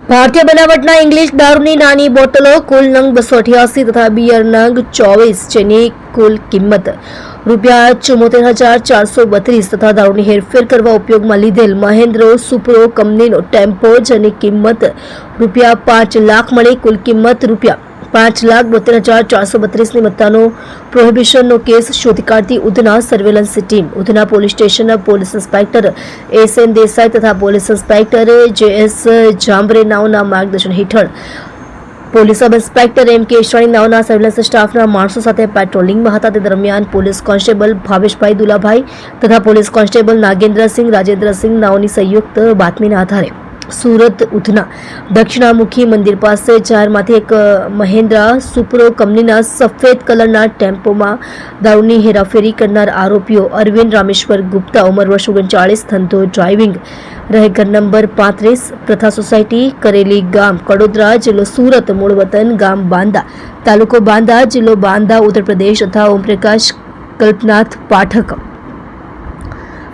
ભારતીય બનાવટના ઇંગ્લિશ દારૂની નાની બોટલો કુલ નંગ બસો અઠ્યાસી તથા બિયર નંગ ચોવીસ, જેની કુલ કિંમત રૂપિયા ચુમ્મોતેર હજાર ચારસો બત્રીસ તથા દારૂની હેરફેર કરવા ઉપયોગમાં લીધેલ મહેન્દ્રો સુપ્રો કંપનીનો ટેમ્પો, જેની કિંમત રૂપિયા પાંચ લાખ મળી, કુલ કિંમત રૂપિયા પાંચ લાખ બોતેર હજાર ચારસો બત્રીસની મત્તાનો પ્રોહિબિશનનો કેસ શોધી કાઢતી Udhna surveillance team. Udhna police સ્ટેશનના police inspector S N Desai તથા police inspector J S Jambare નાઓના માર્ગદર્શન હેઠળ પોલીસ સબ ઇન્સ્પેક્ટર એમ કે ઈશ્વરી નાઓના સર્વેલન્સ સ્ટાફના માણસો સાથે પેટ્રોલિંગમાં હતા. તે દરમિયાન પોલીસ કોન્સ્ટેબલ ભાવેશભાઈ દુલાભાઈ તથા પોલીસ કોન્સ્ટેબલ નાગેન્દ્રસિંહ રાજેન્દ્રસિંહ નાઓની સંયુક્ત બાતમીના આધારે સુરત ઉધના. દક્ષિણામુખી મંદિર પાસે ચારમાંથી એક મહેન્દ્રા સુપ્રો કંપનીના સફેદ કલરના ટેમ્પોમાં દારૂની હેરાફેરી કરનાર આરોપીઓ અરવિંદ રામેશ્વર ગુપ્તા ઉંમર વર્ષ ઓગણચાળીસ, ધંધો, ડ્રાઇવિંગ રહેઘર નંબર પાંત્રીસ, પ્રથા સોસાયટી, કરેલી ગામ, કડોદરા જિલ્લો સુરત, મૂળ વતન ગામ બાંદા. તાલુકો બાંદા, જિલ્લો બાંદા, ઉત્તર પ્રદેશ તથા ઓમપ્રકાશ કલ્પનાથ પાઠક.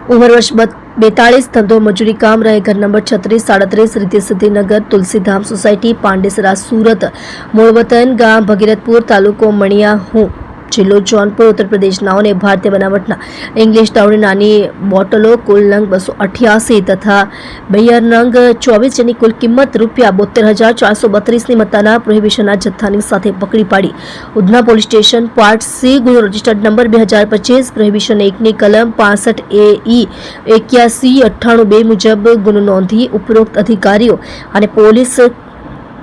ઉંમર વર્ષ બેતાળીસ ધંધો મજૂરી કામ રહે, ઘર નંબર છત્રીસ, સાડત્રીસ રીતે સિદ્ધિનગર તુલસીધામ સોસાયટી, પાંડેસરા, સુરત મૂળવતન ગામ, ભગીરથપુર તાલુકો મણિયા, હું. જિલ્લો જોનપુર, ઉત્તર પ્રદેશ નાઓને ભારતીય બનાવટના ઇંગ્લિશ દારૂની નાની બોટલો કુલ નંગ બસો અઠ્યાસી તથા બૈયર નંગ ચોવીસ જેની કુલ કિંમત રૂપિયા બોતેર હજાર ચારસો બત્રીસની મત્તાના પ્રોહિબિશનના જથ્થાની સાથે પકડી પાડી. Udhna police station part C ગુનો રજિસ્ટર્ડ નંબર બે હજાર પચીસ પ્રોહિબિશન એકની કલમ પાસઠ એ ઈ એક્યાસી અઠ્ઠાણું બે મુજબ ગુનો નોંધી ઉપરોક્ત અધિકારીઓ અને પોલીસ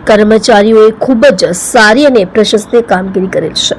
કર્મચારીઓએ ખૂબ જ સારી અને પ્રશસ્ત કામગીરી કરેલ છે.